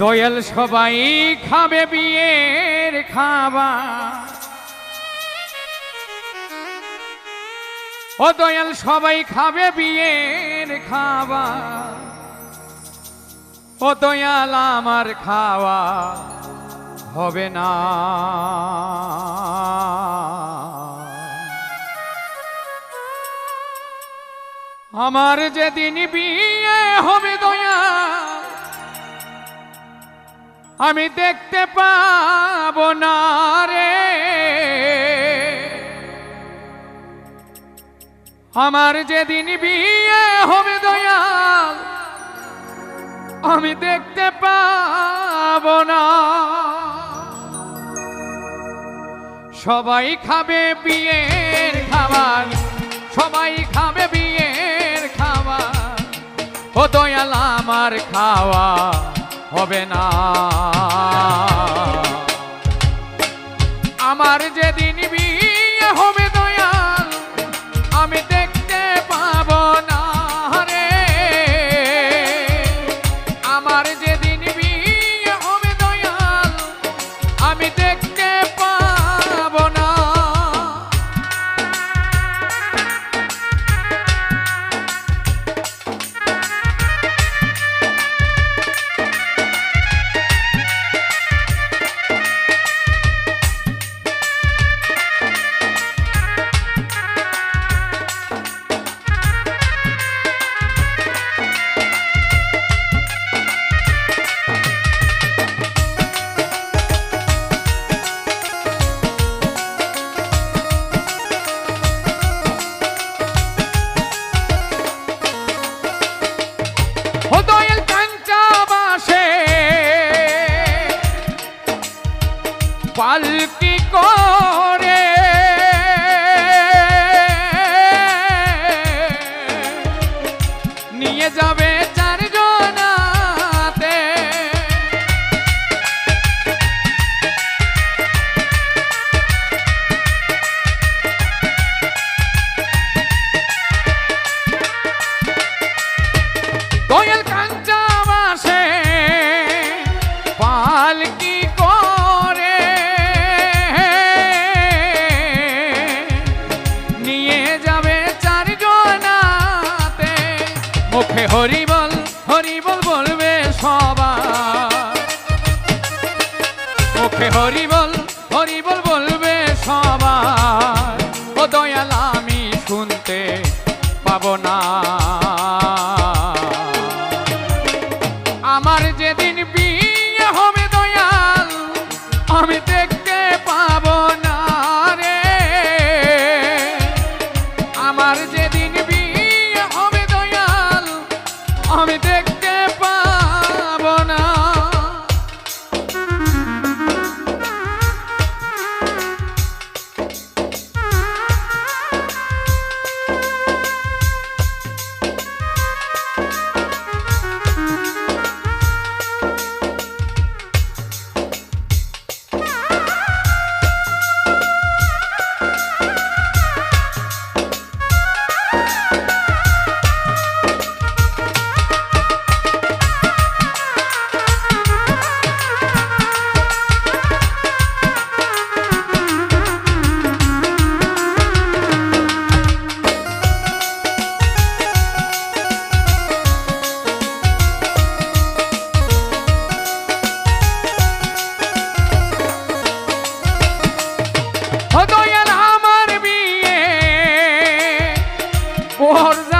দয়াল সবাই খাবে বিয়ের খাবা ও দয়াল সবাই খাবে বিয়ের খাবা ও দয়াল আমার খাওয়া হবে না। আমার যেদিন বিয়ে হবে দয়া আমি দেখতে পাব না রে। আমার যেদিন বিয়ে হবে দয়াল, আমি দেখতে পাব না। সবাই খাবে বিয়ের খাবার, সবাই খাবে বিয়ের খাবার। ও দয়াল, আমার খাওয়া হবে না। আমার যেদিন বিয়ে যাবে হরিবল হরিবল বলবে সবার। মুখে হরিবল হরিবল বলবে সবার। ও দয়াল, আমি শুনতে পাবো না।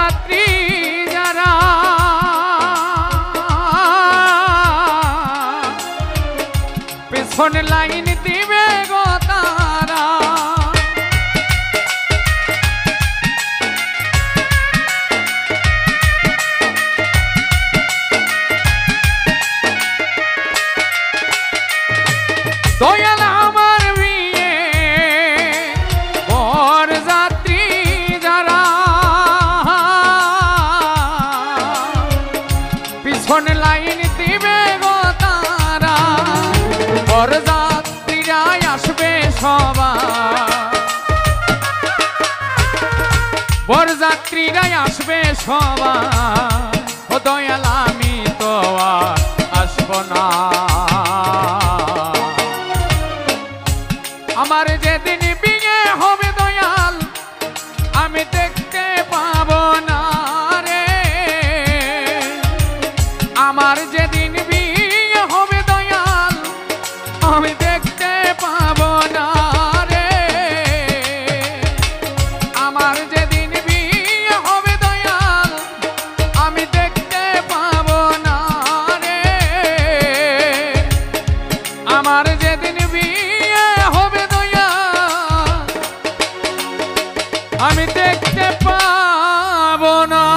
যাত্রী যারা পেছন লাইন দিবে গো তারা। দয়াল পিছন লাইন দিবে গো তারা। বর যাত্রীরা আসবে সবার। অরযাত্রীরাই আসবে সবার। ও দয়াল, আমি তো আর আসব না। আমার যেদিন বিয়ে হবে দয়াল, আমি দেখতে আমি দেখতে পাবো না।